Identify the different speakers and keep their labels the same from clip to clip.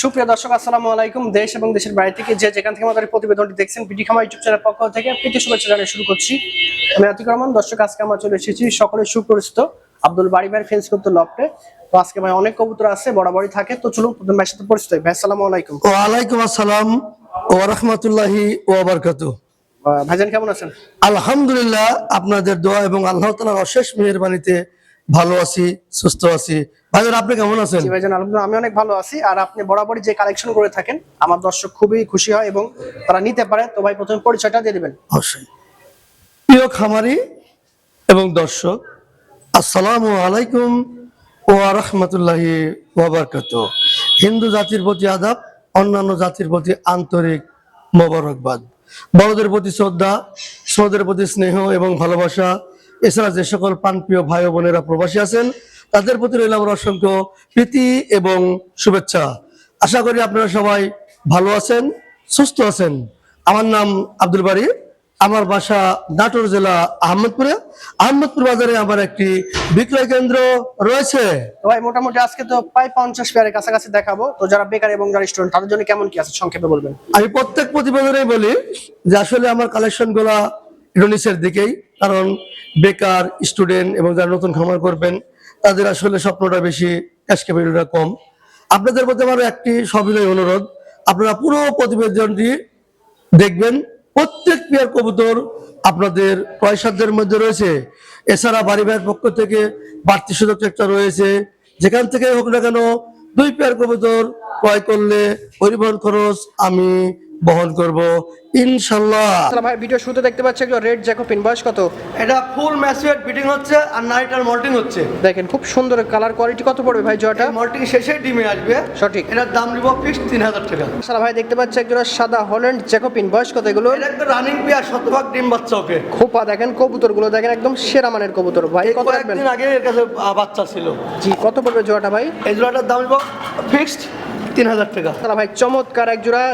Speaker 1: সুপ্রিয় দর্শক আসসালামু আলাইকুম। দেশ এবং দেশের বাইরে থেকে যে যেখান থেকে আমাদের প্রতিবেদনটি দেখছেন বিডি খামা ইউটিউব চ্যানেল পক্ষ থেকে প্রীতি শুভেচ্ছা জানিয়ে শুরু করছি। আমি আতিক রহমান দর্শক আজকে আমরা চলে এসেছি সকলের সুপরিচিত আব্দুল বাড়ি ভাই ফেন্স করতে লফটে। তো আজকে ভাই অনেক কবুতর আছে বরাবরই থাকে। তো চলুন প্রথম ভাইয়ের সাথে পরিচিত। ভাই আসসালামু আলাইকুম।
Speaker 2: ওয়ালাইকুম আসসালাম ও রহমতুল্লাহি ওবরকাতু
Speaker 1: আহ, ভাইজান কেমন আছেন?
Speaker 2: আলহামদুলিল্লাহ আপনাদের দোয়া এবং আল্লাহ তালার অশেষ মেহরবানিতে ভালো আছি সুস্থ আছি। ভাইজান আপনি কেমন আছেন?
Speaker 1: ভাইজান আলহামদুলিল্লাহ আমি অনেক ভালো আছি। আর আপনি বরাবরই যে কালেকশন করে থাকেন আমার দর্শক খুবই খুশি হয় এবং তারা নিতে পারে। তো ভাই প্রথমে পরিচয়টা দিয়ে দিবেন।
Speaker 2: অবশ্যই। প্রিয় খামারি এবং দর্শক আসসালামু আলাইকুম ও রহমতুল্লাহি ওবরকাতু হিন্দু জাতির প্রতি আদাব অন্যান্য জাতির প্রতি আন্তরিক মোবারকবাদ। বড়দের প্রতি শ্রদ্ধা ছোটদের প্রতি স্নেহ এবং ভালোবাসা এছাড়া যে সকল প্রাণপ্রিয় ভাই ও বোনেরা প্রবাসী আছেন তাদের প্রতি রইল আমার অসংখ্য প্রীতি এবং শুভেচ্ছা। আশা করি আপনারা সবাই ভালো আছেন সুস্থ আছেন। আমার নাম আব্দুল বাড়ি আমার বাসা নাটোর জেলা আহমদপুরে। আহমদপুর বাজারে আমার একটি বিক্রয় কেন্দ্র রয়েছে।
Speaker 1: ভাই মোটামুটি আজকে তো প্রায় পঞ্চাশ পেয়ারের কাছাকাছি দেখাবো। তো যারা বেকার এবং যারা স্টুডেন্ট তাদের জন্য কেমন কি আছে সংক্ষেপে বলবেন?
Speaker 2: আমি প্রত্যেক প্রতিবেদনে বলি যে আসলে আমার কালেকশনগুলা একটু দিকেই, কারণ বেকার স্টুডেন্ট এবং যারা নতুন খামার করবেন, তাদের আসলে স্বপ্নটা বেশি ক্যাশ ক্যাপিটালটা কম। আপনাদের প্রতি আমার একটি সবিনয় অনুরোধ, আপনারা পুরো প্রতিবেদনটি দেখবেন, প্রত্যেক পেয়ার কবুতর আপনাদের পয়সাদের মধ্যে রয়েছে। এছাড়া বাড়ি ভাইয়ের পক্ষ থেকে বাড়তি সুযোগ একটা রয়েছে। যেখান থেকে হোক না কেন, দুই পেয়ার কবুতর ক্রয় করলে পরিবহন খরচ আমি বহন করব ইনশাল্লাহ।
Speaker 1: ভাই ভিডিও শুরুতে দেখতে পাচ্ছি একজন রেড জ্যাকোপিন বয়স কত?
Speaker 2: এটা ফুল ম্যাচুয়ার বিটিং হচ্ছে আর নাইটার মল্টিং হচ্ছে।
Speaker 1: দেখেন খুব সুন্দর কালার কোয়ালিটি কত পড়বে ভাই জয়টা?
Speaker 2: মল্টিং শেষে ডিমে আসবে।
Speaker 1: সঠিক।
Speaker 2: এটার দাম নিব ফিক্সড তিন হাজার টাকা।
Speaker 1: সালা ভাই দেখতে পাচ্ছি একজন সাদা হল্যান্ড জ্যাকোপিন বয়স কত এগুলো
Speaker 2: এটা একটা রানিং পেয়ার শতভাগ ডিম বাচ্চা ওকে।
Speaker 1: খোপা দেখেন কবুতরগুলো দেখেন একদম সেরা মানের কবুতর। ভাই কত রাখবেন?
Speaker 2: আগে এর কাছে বাচ্চা ছিল।
Speaker 1: জি কত পড়বে জোড়াটা ভাই?
Speaker 2: এই জোড়াটার দাম নিব ফিক্সড তিন হাজার টাকা।
Speaker 1: তারা ভাই চমৎকার এক জোড়া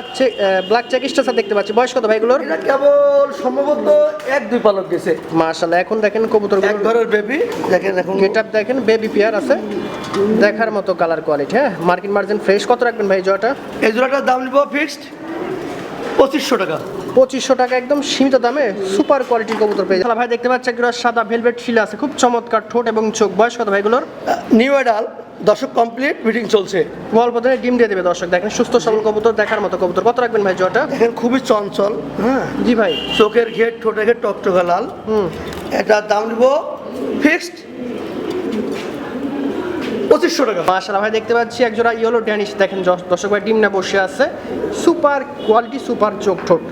Speaker 1: ব্ল্যাক চেক স্টার দেখতে পাচ্ছি। বয়স কত ভাই এগুলোর?
Speaker 2: কেবল সম্ভবত এক দুই পালক গেছে।
Speaker 1: মাশাআল্লাহ এখন দেখেন কবুতর
Speaker 2: এক ঘরের বেবি দেখেন এখন
Speaker 1: গেট দেখেন বেবি পেয়ার আছে। দেখার মতো কালার কোয়ালিটি হ্যাঁ? মার্কিন মার্জিন ফ্রেশ কত রাখবেন ভাই জোড়াটা?
Speaker 2: এই জোড়াটার দাম নিব ফিক্সড পঁচিশশো টাকা।
Speaker 1: পঁচিশশো টাকা একদম সীমিত দামে সুপার কোয়ালিটির কবুতর পেয়ে যাবেন। ভাই দেখতে পাচ্ছি একটা সাদা ভেলভেট শিলা আছে খুব চমৎকার ঠোঁট এবং চোখ। বয়স কত ভাইগুলোর
Speaker 2: নিউ এডাল দশক কমপ্লিট মিটিং চলছে।
Speaker 1: গল্প ধরে ডিম দিয়ে দেবে দর্শক দেখেন সুস্থ সবল কবুতর দেখার মতো কবুতর। কত রাখবেন ভাই জোয়াটা
Speaker 2: দেখেন খুবই চঞ্চল হ্যাঁ?
Speaker 1: জি ভাই।
Speaker 2: চোখের ঘেট ঠোঁটের ঘেট টকটকা লাল।
Speaker 1: হুম।
Speaker 2: এটার দাম নিব ফিক্সড পঁচিশশো টাকা।
Speaker 1: মাশাআল্লাহ ভাই দেখতে পাচ্ছি এক জোড়া ইয়েলো ড্যানিশ দেখেন দর্শক ভাই ডিম না বসে আছে। সুপার কোয়ালিটি সুপার চোখ ঠোঁট।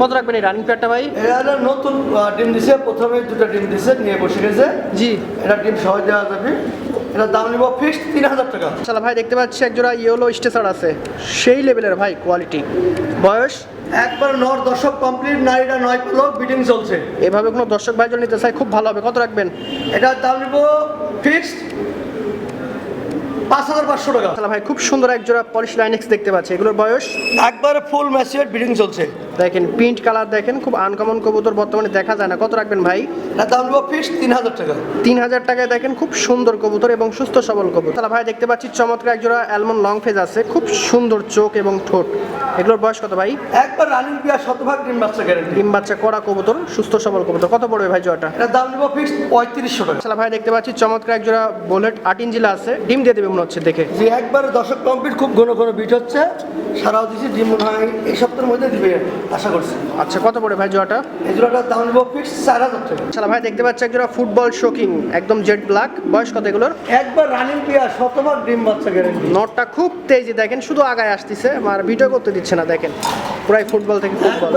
Speaker 1: কত রাখবেন এই রানিং পেয়ারটা ভাই?
Speaker 2: এটা নতুন ডিম দিছে প্রথমে দুটো ডিম দিছে নিয়ে বসে গেছে।
Speaker 1: জি।
Speaker 2: এটা ডিম সহজ দেওয়া যাবে। এটার দাম নিব ফিক্সড তিন হাজার টাকা।
Speaker 1: মাশাআল্লাহ ভাই দেখতে পাচ্ছি এক জোড়া ইয়েলো স্টেসার আছে। সেই লেভেলের ভাই কোয়ালিটি বয়স?
Speaker 2: একবার নর দশক কমপ্লিট নারীরা নয় পালক বিটিং চলছে।
Speaker 1: এভাবে কোনো দর্শক ভাই জন্য নিতে চাই খুব ভালো হবে। কত রাখবেন?
Speaker 2: এটার দাম নিব ফিক্সড পাঁচ হাজার পাঁচশো টাকা।
Speaker 1: মাশাআল্লাহ ভাই খুব সুন্দর এক জোড়া পলিশ লাইনেক্স দেখতে পাচ্ছি। এগুলোর বয়স?
Speaker 2: একবারে ফুল ম্যাচিওর বিটিং চলছে।
Speaker 1: দেখেন প্রিন্ট কালার দেখেন খুব আনকমন কবুতর বর্তমানে দেখা যায় না। কত রাখবেন ভাই?
Speaker 2: এটার দাম নিব ফিক্সড তিন হাজার টাকা।
Speaker 1: তিন হাজার টাকায় দেখেন খুব সুন্দর কবুতর এবং সুস্থ সবল কবুতর। তাহলে ভাই দেখতে পাচ্ছি চমৎকার এক জোড়া অ্যালমন্ড লং ফেজ আছে। খুব সুন্দর চোখ এবং ঠোঁট। এগুলোর বয়স কত ভাই?
Speaker 2: একবার রানিং পিয়া শতভাগ ডিম বাচ্চা গ্যারেন্টি
Speaker 1: ডিম বাচ্চা করা কবুতর সুস্থ সবল কবুতর। কত পড়বে ভাই জোড়াটা?
Speaker 2: এটার দাম নিব ফিক্সড পঁয়ত্রিশশো টাকা।
Speaker 1: তাহলে ভাই দেখতে পাচ্ছি চমৎকার এক জোড়া বুলেট আট ইঞ্জিলা আছে। ডিম দিয়ে দেবে মনে হচ্ছে দেখে।
Speaker 2: যে একবার দশক কমপ্লিট খুব ঘন ঘন বিট হচ্ছে। সারাও দিছি ডিম মনে হয় এই সপ্তাহের মধ্যে দিবে আশা করছি।
Speaker 1: আচ্ছা কত পড়বে ভাই জোড়াটা
Speaker 2: এই জোড়াটার দাম নিব ফিক্সড চার হাজার টাকা।
Speaker 1: তাহলে ভাই দেখতে পাচ্ছি এক জোড়া ফুটবল শোকিং একদম জেড ব্ল্যাক বয়স কত এগুলোর?
Speaker 2: একবার রানিং পিয়া শতভাগ ডিম বাচ্চা গ্যারেন্টি
Speaker 1: নটটা খুব তেজি দেখেন শুধু আগায় আসতেছে আর ভিডিও করতে দিচ্ছে না দেখেন। পুরাই ফুটবল থেকে ফুটবল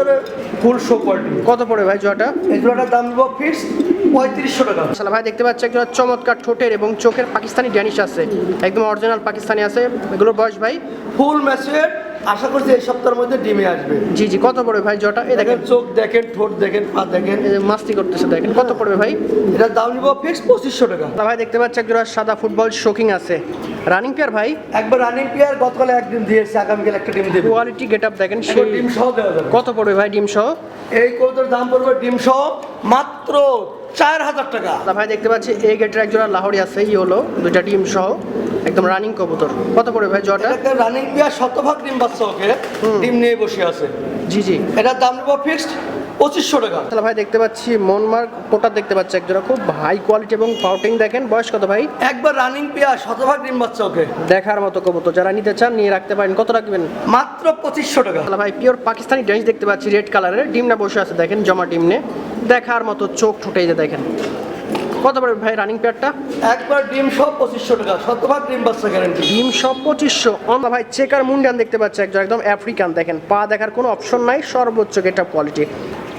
Speaker 2: ফুল শো কোয়ালিটি
Speaker 1: কত পড়ে ভাই জোয়াটা?
Speaker 2: এই জোড়াটার দাম নিব ফিক্সড পঁয়ত্রিশশো টাকা।
Speaker 1: আসলে ভাই দেখতে পাচ্ছি একটা চমৎকার ঠোঁটের এবং চোখের পাকিস্তানি ড্যানিশ আছে। একদম অরিজিনাল পাকিস্তানি আছে। এগুলোর বয়স ভাই?
Speaker 2: ফুল ম্যাচের আশা করছি এই সপ্তাহের মধ্যে ডিমে আসবে।
Speaker 1: জি জি কত পড়বে ভাই জটা? এই দেখেন।
Speaker 2: চোখ দেখেন ঠোঁট দেখেন পা দেখেন।
Speaker 1: মাস্তি করতেছে দেখেন। কত পড়বে ভাই?
Speaker 2: এটার দাম নিব ফিক্সড পঁচিশশো টাকা।
Speaker 1: তাহলে ভাই দেখতে পাচ্ছি একটা সাদা ফুটবল শোকিং আছে। রানিং পেয়ার ভাই?
Speaker 2: একবার রানিং পিয়ার গতকালে একদিন দিয়েছে আগামীকাল একটা ডিম দেবে।
Speaker 1: কোয়ালিটি গেট আপ দেখেন সেই
Speaker 2: ডিম সহ দেওয়া যাবে।
Speaker 1: কত পড়বে ভাই ডিম সহ
Speaker 2: এই কৌটোর দাম পড়বে ডিম সহ মাত্র চার হাজার টাকা।
Speaker 1: ভাই দেখতে পাচ্ছি এই গেটের একজন লাহোরি আছে হলো দুইটা ডিম সহ একদম রানিং কবুতর। কত পড়বে ভাই
Speaker 2: জটা রানিং পিয়া শতভাগ ডিম বাচ্চা ওকে ডিম নিয়ে বসে আছে।
Speaker 1: জি জি।
Speaker 2: এটার দাম নেব ফিক্সড পঁচিশশো টাকা।
Speaker 1: তাহলে ভাই দেখতে পাচ্ছি মনমার্ক পোটার দেখতে পাচ্ছি একজোড়া খুব হাই কোয়ালিটি এবং পাউটিং দেখেন বয়স কত ভাই?
Speaker 2: একবার রানিং পেয়া শতভাগ ডিম বাচ্চা ওকে।
Speaker 1: দেখার মতো কবুতর যারা নিতে চান নিয়ে রাখতে পারেন। কত রাখবেন?
Speaker 2: মাত্র পঁচিশশো টাকা।
Speaker 1: তাহলে ভাই পিওর পাকিস্তানি ড্রেস দেখতে পাচ্ছি রেড কালারের ডিম না বসে আছে দেখেন জমা ডিমনে দেখার মতো চোখ ঠুটে যে দেখেন। কত পড়বে ভাই রানিং পেয়ারটা
Speaker 2: একবার ডিম সব পঁচিশশো টাকা শতভাগ ডিম বাচ্চা গ্যারান্টি
Speaker 1: ডিম সব পঁচিশশো। অন্য ভাই চেকার মুন্ডান দেখতে পাচ্ছি একজন একদম আফ্রিকান দেখেন। পা দেখার কোনো অপশন নাই সর্বোচ্চ গেট কোয়ালিটি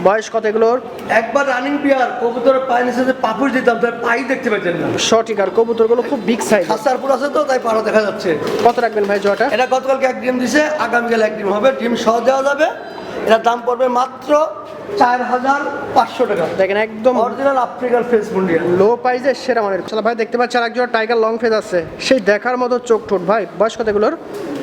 Speaker 1: বয়স কত এগুলোর?
Speaker 2: একবার রানিং পিয়ার কবুতরের পায়ের নিচে যে পাপুর দিতাম তার পাই দেখতে পেতেন না।
Speaker 1: সঠিক আর কবুতরগুলো খুব বিগ সাইজ
Speaker 2: খাসারপুর আছে তো তাই পাড়া দেখা যাচ্ছে।
Speaker 1: কত রাখবেন ভাই জোয়াটা
Speaker 2: এটা গতকালকে এক ডিম দিছে আগামীকাল এক ডিম হবে ডিম সহ দেওয়া যাবে। এটার দাম পড়বে মাত্র চার হাজার পাঁচশো টাকা।
Speaker 1: দেখেন একদম
Speaker 2: অরিজিনাল আফ্রিকান ফেস মুন্ডিয়া
Speaker 1: লো প্রাইসের সেরা মানের। চলো ভাই দেখতে পাচ্ছি আর একজন টাইগার লং ফেজ আছে। সেই দেখার মতো চোখ ঠোঁট। ভাই বয়স কত এগুলোর?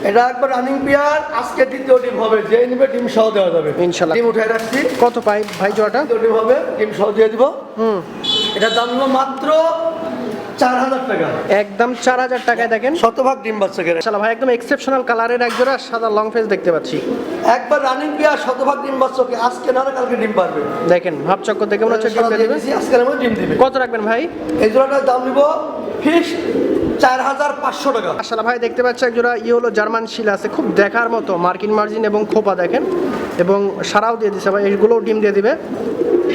Speaker 2: এটা একবার রানিং পিয়ার আজকে দ্বিতীয় ডিম হবে। যে নিবে ডিম সহ দেওয়া যাবে।
Speaker 1: ইনশাল্লাহ।
Speaker 2: ডিম উঠে রাখছি।
Speaker 1: কত পাই ভাই জোড়াটা?
Speaker 2: দ্বিতীয় ডিম হবে ডিম সহ দিয়ে দিব।
Speaker 1: হুম।
Speaker 2: এটার দাম হলো মাত্র চার হাজার টাকা।
Speaker 1: একদম চার হাজার টাকায় দেখেন।
Speaker 2: শতভাগ ডিম বাচ্চা কেড়ে
Speaker 1: শালা ভাই একদম এক্সেপশনাল কালারের এক জোড়া সাদা লং ফেজ দেখতে পাচ্ছি।
Speaker 2: একবার রানিং পিয়ার শতভাগ ডিম বাচ্চাকে আজকে না কালকে ডিম পারবে।
Speaker 1: দেখেন ভাবচক্কর দেখে মনে হচ্ছে ডিম দিবে।
Speaker 2: আজকে আমি ডিম দিবে।
Speaker 1: কত রাখবেন ভাই?
Speaker 2: এই জোড়াটার দাম নিব ফিক্স চার হাজার পাঁচশো টাকা।
Speaker 1: আসলে ভাই দেখতে পাচ্ছি এক জোড়া ইয়েলো জার্মান শিল আছে খুব দেখার মতো মার্কিন মার্জিন এবং খোপা দেখেন। এবং সারাও দিয়ে দিছে ভাই এইগুলোও ডিম দিয়ে দিবে।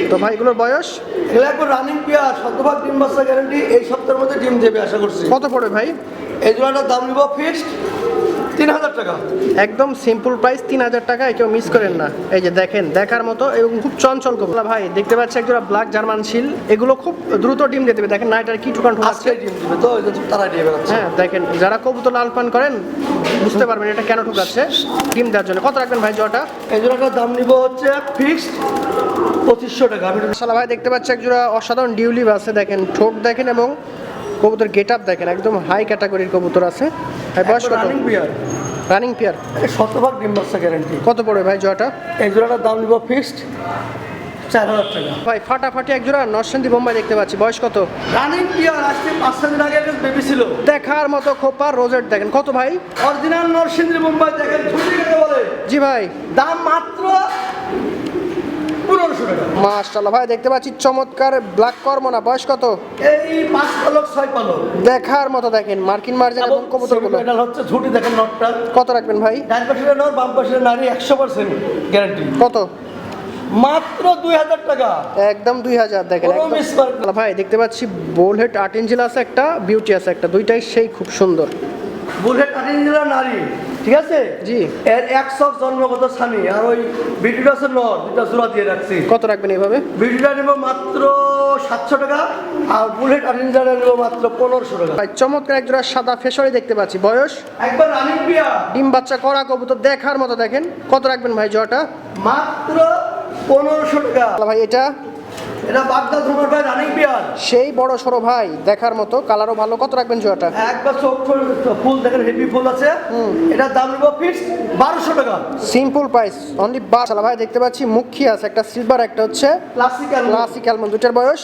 Speaker 1: তো ভাই এগুলোর বয়স?
Speaker 2: এগুলো একবার রানিং পিয়ার শতভাগ ডিম বাচ্চা গ্যারান্টি এই সপ্তাহের মধ্যে ডিম দেবে আশা করছি।
Speaker 1: কত পড়বে ভাই?
Speaker 2: এই জোড়াটার দাম নিব ফিক্সড তিন হাজার টাকা।
Speaker 1: একদম সিম্পল প্রাইস তিন হাজার টাকায় কেউ মিস করেন না। এই যে দেখেন দেখার মতো এবং খুব চঞ্চল কবলা ভাই দেখতে পাচ্ছি একজোড়া ব্ল্যাক জার্মান শিল এগুলো খুব দ্রুত ডিম দেবে। দেখেন না এটার কি টুকান
Speaker 2: আজকে
Speaker 1: ঠুকাচ্ছে
Speaker 2: ডিম দিবে তো এই তারা দিয়ে বেড়াচ্ছে।
Speaker 1: হ্যাঁ দেখেন যারা কবুতর লাল পান করেন বুঝতে পারবেন এটা কেন ঠুকাচ্ছে। ডিম দেওয়ার জন্য। কত রাখবেন ভাই জটা
Speaker 2: এই জোড়াটার দাম নিব হচ্ছে ফিক্সড পঁচিশশো টাকা আমি
Speaker 1: শালা ভাই দেখতে পাচ্ছি একজোড়া অসাধারণ ডিউলিভ আছে দেখেন ঠোক দেখেন এবং কবুতর গেট আপ দেখেন একদম হাই ক্যাটাগরির কবুতর আছে। ভাই বয়স কত?
Speaker 2: রানিং পিয়ার শতভাগ ডিম বাচ্চা গ্যারান্টি
Speaker 1: কত পড়বে ভাই জটা
Speaker 2: এই জোড়াটার দাম নিব ফিক্সড চার হাজার টাকা।
Speaker 1: ভাই ফাটাফাটি একজোড়া নরসিংদী বোম্বাই দেখতে পাচ্ছি বয়স কত?
Speaker 2: রানিং পিয়ার আজকে পাঁচ ছয় দিন আগে একটা বেবি ছিল।
Speaker 1: দেখার মতো খোপা রোজেট দেখেন কত ভাই?
Speaker 2: অরিজিনাল নরসিংদী মুম্বাই দেখেন কেটে বলে?
Speaker 1: জি ভাই।
Speaker 2: দাম মাত্র
Speaker 1: মাশাল্লাহ ভাই দেখতে পাচ্ছি চমৎকার ব্ল্যাক কর্মনা। বয়স কত?
Speaker 2: এই পাঁচ পালক ছয় পালক।
Speaker 1: দেখার মতো দেখেন মার্কিন মার্জিন এবং কবুতরগুলো।
Speaker 2: এটা হচ্ছে ঝুটি দেখেন নটটা।
Speaker 1: কত রাখবেন ভাই?
Speaker 2: ডান পাশের নর বাম পাশের নারী একশো পার্সেন্ট গ্যারান্টি
Speaker 1: কত?
Speaker 2: মাত্র দুই হাজার টাকা।
Speaker 1: একদম দুই হাজার দেখেন ভাই দেখতে পাচ্ছি বোলহেড আর্ট ইঞ্জিল আছে একটা বিউটি আছে একটা দুইটাই সেই খুব সুন্দর।
Speaker 2: বুলেট জেলার নারী। ঠিক আছে?
Speaker 1: জি।
Speaker 2: এর একশো জন্মগত স্বামী আর ওই বিটিটা আছে নর দুটা জোড়া দিয়ে রাখছি।
Speaker 1: কত রাখবেন এইভাবে?
Speaker 2: বিটিটা নেব মাত্র সাতশো টাকা আর বুলেট জেলা নেব মাত্র পনেরোশো টাকা।
Speaker 1: ভাই চমৎকার এক জোড়া সাদা ফেসরি দেখতে পাচ্ছি। বয়স?
Speaker 2: একবার রানিং পিয়া
Speaker 1: ডিম বাচ্চা করা কবুতর দেখার মতো দেখেন। কত রাখবেন ভাই জটা
Speaker 2: মাত্র পনেরোশো টাকা।
Speaker 1: ভাই এটা?
Speaker 2: এটা বাগদা ধুমার ভাই রানিং পিয়ার
Speaker 1: সেই বড় সড়ো ভাই দেখার মতো কালারও ভালো। কত রাখবেন জটা
Speaker 2: একবার চোখ ফুল- দেখেন হেভি ফুল আছে। এটার দাম নিব ফিক্স বারোশো টাকা।
Speaker 1: সিম্পল প্রাইস অনলি বার আল্লাহ ভাই দেখতে পাচ্ছি মুখী আছে একটা সিলভার একটা হচ্ছে
Speaker 2: ক্লাসিক্যাল
Speaker 1: ক্লাসিক অ্যালমন্ড দুটার বয়স?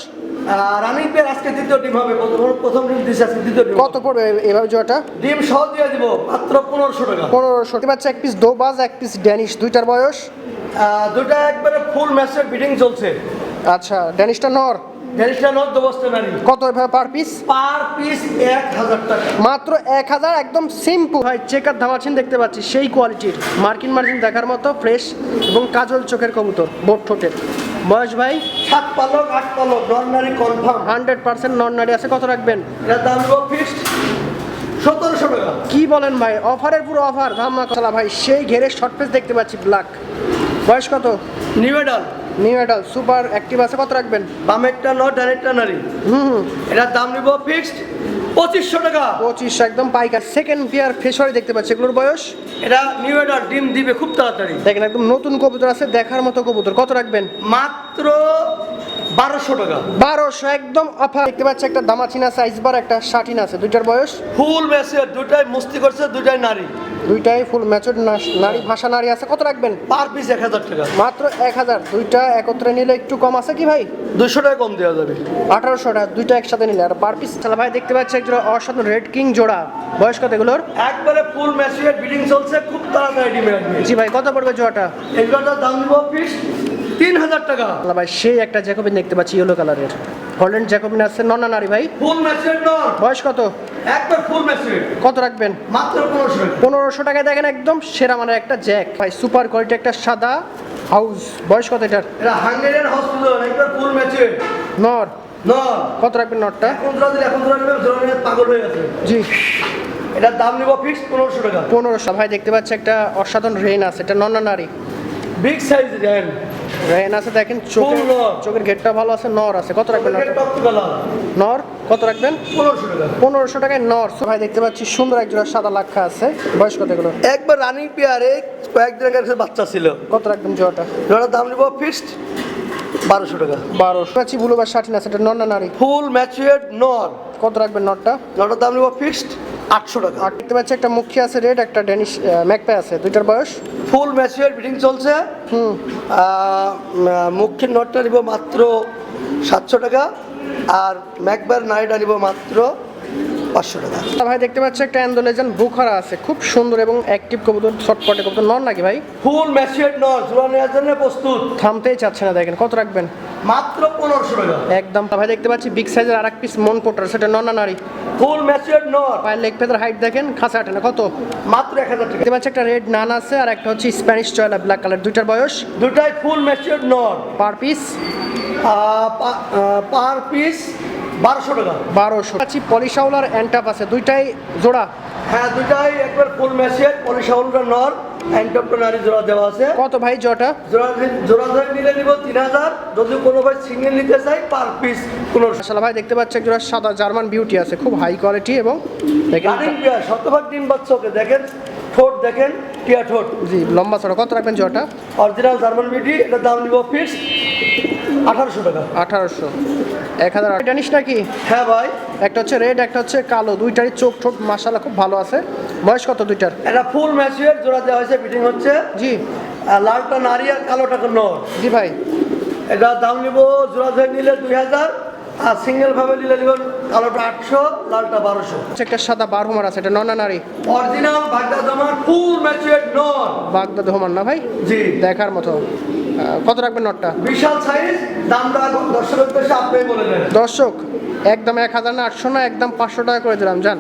Speaker 2: রানিং পিয়ার আজকে দ্বিতীয় ডিম হবে প্রথম ডিম দিচ্ছে আজকে দ্বিতীয় ডিম
Speaker 1: কত পড়বে এভাবে জটা
Speaker 2: ডিম সহ দিয়ে দিব মাত্র পনেরোশো টাকা।
Speaker 1: পনেরোশো। পাচ্ছি এক পিস দোবাজ এক পিস ড্যানিশ দুইটার বয়স?
Speaker 2: দুটা একবারে ফুল ম্যাচের বিডিং চলছে।
Speaker 1: আচ্ছা ড্যানিশটা নর।
Speaker 2: দেড়শটা নট দবস্তে নারী।
Speaker 1: কত এভাবে পার পিস
Speaker 2: পার পিস এক হাজার টাকা।
Speaker 1: মাত্র এক হাজার একদম সিম্পল ভাই চেকার ধামাচিন দেখতে পাচ্ছি সেই কোয়ালিটির মার্কিন মার্জিন দেখার মতো ফ্রেশ এবং কাজল চোখের কবুতর বোট ঠোঁটের। বয়স ভাই?
Speaker 2: সাত পালক আট পালক নর নারী কনফার্ম
Speaker 1: হান্ড্রেড পার্সেন্ট নন নারী আছে কত রাখবেন?
Speaker 2: এটার দাম ফিক্সড সতেরোশো টাকা।
Speaker 1: কি বলেন ভাই অফারের পুরো অফার ধামাকা। ভাই সেই ঘেরে শর্ট পেস দেখতে পাচ্ছি ব্ল্যাক বয়স কত?
Speaker 2: নিউডাল
Speaker 1: নিউ এডাল সুপার অ্যাক্টিভ আছে কত রাখবেন?
Speaker 2: বামেরটা নট ডানেরটা নারী।
Speaker 1: হুম
Speaker 2: এটার দাম নিব ফিক্সড পঁচিশশো টাকা।
Speaker 1: পঁচিশ একদম পাইকার। সেকেন্ড পেয়ার ফেসরি দেখতে পাচ্ছি এগুলোর বয়স?
Speaker 2: এটা নিউডাল ডিম দিবে খুব তাড়াতাড়ি।
Speaker 1: দেখেন একদম নতুন কবুতর আছে দেখার মতো কবুতর। কত রাখবেন?
Speaker 2: মাত্র বারোশো টাকা।
Speaker 1: বারোশো একদম অফার দেখতে পাচ্ছি একটা দামাচিন আছে আইসবার একটা শাটিন আছে দুইটার বয়স।
Speaker 2: ফুল ম্যাচের দুটাই মস্তি করছে দুটাই নারী।
Speaker 1: দুইটাই ফুল ম্যাচুর নারী ভাষা নারী আছে। কত রাখবেন?
Speaker 2: পার পিস এক হাজার টাকা।
Speaker 1: মাত্র এক হাজার। দুইটা একত্রে নিলে একটু কম আছে কি ভাই?
Speaker 2: দুশো টাকা কম দেওয়া যাবে।
Speaker 1: আঠারোশো টাকা দুইটা একসাথে নিলে। আর পার পিস তাহলে ভাই দেখতে পাচ্ছি একজন অসাধারণ রেড কিং জোড়া। বয়স কত এগুলোর?
Speaker 2: একবারে ফুল ম্যাচুয়ার বিডিং চলছে খুব তাড়াতাড়ি ডিমে রাখবে
Speaker 1: জি ভাই কত পড়বে জোড়াটা?
Speaker 2: এগুলোটার দাম দিব পিস তিন হাজার টাকা।
Speaker 1: ভাই সেই একটা জ্যাকোবিন দেখতে পাচ্ছি ইয়েলো কালারের গোল্ডেন জ্যাকোবিন আছে। নন্না নারী ভাই।
Speaker 2: ফুল ম্যাচুয়ার নর
Speaker 1: বয়স কত?
Speaker 2: একবার ফুল ম্যাচুয়ার
Speaker 1: কত রাখবেন?
Speaker 2: মাত্র পনেরোশো। টাকা
Speaker 1: পনেরোশো টাকায় দেখেন একদম সেরা মানে একটা জ্যাক। ভাই সুপার কোয়ালিটি একটা সাদা হাউস। বয়স কত এটার?
Speaker 2: এটা হাঙ্গেরিয়ান হসপিটাল একবার ফুল ম্যাচুয়ার
Speaker 1: নর।
Speaker 2: নর।
Speaker 1: কত রাখবেন নটটা
Speaker 2: এখন জোড়া দিলে এখন জোড়া নেবে জোড়া নিয়ে পাগল হয়ে গেছে।
Speaker 1: জি।
Speaker 2: এটার দাম নিব ফিক্স পনেরোশো টাকা।
Speaker 1: পনেরোশো। ভাই দেখতে পাচ্ছি একটা অসাধারণ রেন আছে। এটা নন্না নারী।
Speaker 2: বিগ সাইজ দেন
Speaker 1: রেন আছে দেখেন চোখের
Speaker 2: নর।
Speaker 1: চোখের গেটটা ভালো আছে নর আছে। কত রাখবেন? নর? কত রাখবেন?
Speaker 2: পনেরোশো টাকা।
Speaker 1: পনেরোশো টাকায় নর। ভাই দেখতে পাচ্ছি সুন্দর এক জোড়া সাদা লাক্ষা আছে। বয়স কত এগুলো?
Speaker 2: একবার রানিং পেয়ারে কয়েকদিন আগে বাচ্চা ছিল।
Speaker 1: কত রাখবেন জোড়াটা?
Speaker 2: জোড়ার দাম নিব ফিক্সড বারোশো টাকা।
Speaker 1: বারোশো। পাচ্ছি ব্লু বা ষাটিন আছে এটা নন্না নারী?
Speaker 2: ফুল ম্যাচুয়ার্ড নর।
Speaker 1: কত রাখবেন নটটা
Speaker 2: জোড়ার দাম নিব ফিক্সড আটশো টাকা।
Speaker 1: আর দেখতে পাচ্ছি একটা মুখী আছে রেড একটা ডেনিশ ম্যাকপে আছে দুইটার বয়স।
Speaker 2: ফুল ম্যাচুয়ার বিডিং চলছে।
Speaker 1: হুম।
Speaker 2: মুখ্যের নটটা নিব মাত্র সাতশো টাকা আর ম্যাকবার নাইটা নিব মাত্র পাঁচশো টাকা।
Speaker 1: ভাই দেখতে পাচ্ছি একটা অ্যান্ডোলেজন বুখারা আছে খুব সুন্দর এবং অ্যাক্টিভ কবুতর শর্টপটে কবুতর নন নাকি ভাই?
Speaker 2: ফুল ম্যাচুয়ার্ড নর জোড়া নেওয়ার জন্য প্রস্তুত।
Speaker 1: থামতেই চাচ্ছে না দেখেন কত রাখবেন?
Speaker 2: মাত্র পনেরোশো টাকা।
Speaker 1: একদম ভাই দেখতে পাচ্ছি বিগ সাইজের আর এক পিস মন পোটার সেটা নন নারী?
Speaker 2: ফুল ম্যাচুয়ার্ড নর।
Speaker 1: পায়ের লেগ ফেদার হাইট দেখেন খাসা আটে না কত?
Speaker 2: মাত্র এক হাজার টাকা।
Speaker 1: দেখতে পাচ্ছি একটা রেড নান আছে আর একটা হচ্ছে স্প্যানিশ চয়লা ব্ল্যাক কালার দুইটার বয়স।
Speaker 2: দুটাই ফুল ম্যাচুয়ার্ড নর।
Speaker 1: পার পিস
Speaker 2: পার পিস বারোশো টাকা।
Speaker 1: বারোশো। পাচ্ছি পলিশাউলার অ্যান্টাপ আছে দুইটাই জোড়া।
Speaker 2: হ্যাঁ দুটাই একবার ফুল ম্যাচুয়ার্ড পলিশাউলটা নর। অ্যান্টপটা নারী জোড়া দেওয়া আছে।
Speaker 1: কত ভাই জোড়াটা?
Speaker 2: জোড়া জোড়া ধরে নিলে নিব তিন হাজার। যদি কোনো ভাই সিঙ্গেল নিতে চাই পার পিস কোনো
Speaker 1: আসলে ভাই দেখতে পাচ্ছি জোড়া সাদা জার্মান বিউটি আছে খুব হাই কোয়ালিটি এবং দেখেন
Speaker 2: শতভাগ ডিম বাচ্চাকে দেখেন। ঠোঁট দেখেন টিয়া ঠোঁট।
Speaker 1: জি লম্বা চড়া কত রাখবেন জোড়াটা?
Speaker 2: অরিজিনাল জার্মান বিউটি এটা দাম নিব ফিক্স আঠারোশো টাকা।
Speaker 1: আঠারোশো। এক হাজার জানিস নাকি
Speaker 2: হ্যাঁ ভাই।
Speaker 1: একটা হচ্ছে রেড একটা হচ্ছে কালো। দুইটারই চোখ ঠোঁট মাসালা খুব ভালো আছে। বয়স কত দুইটার?
Speaker 2: এটা ফুল জোড়া দেওয়া হয়েছে হচ্ছে।
Speaker 1: জি।
Speaker 2: লালটা নারী আর কালোটা নর।
Speaker 1: জি ভাই।
Speaker 2: এটা দাম নিব জোড়া ধরে নিলে দুই হাজার আর সিঙ্গেল ভাবে নিলে নিব কালোটা আটশো লালটা বারোশো।
Speaker 1: একটা সাদা বারহুমার আছে এটা ননা নারী?
Speaker 2: অরিজিনাল ফুল
Speaker 1: বাগদাদ হোমার না ভাই?
Speaker 2: জি।
Speaker 1: দেখার মতো। কত রাখবেন নটটা?
Speaker 2: বিশাল সাইজ দামটা সাথে আপনি বলে দেন।
Speaker 1: দর্শক একদম এক হাজার না আটশো না একদম পাঁচশো টাকা করে দিলাম জান।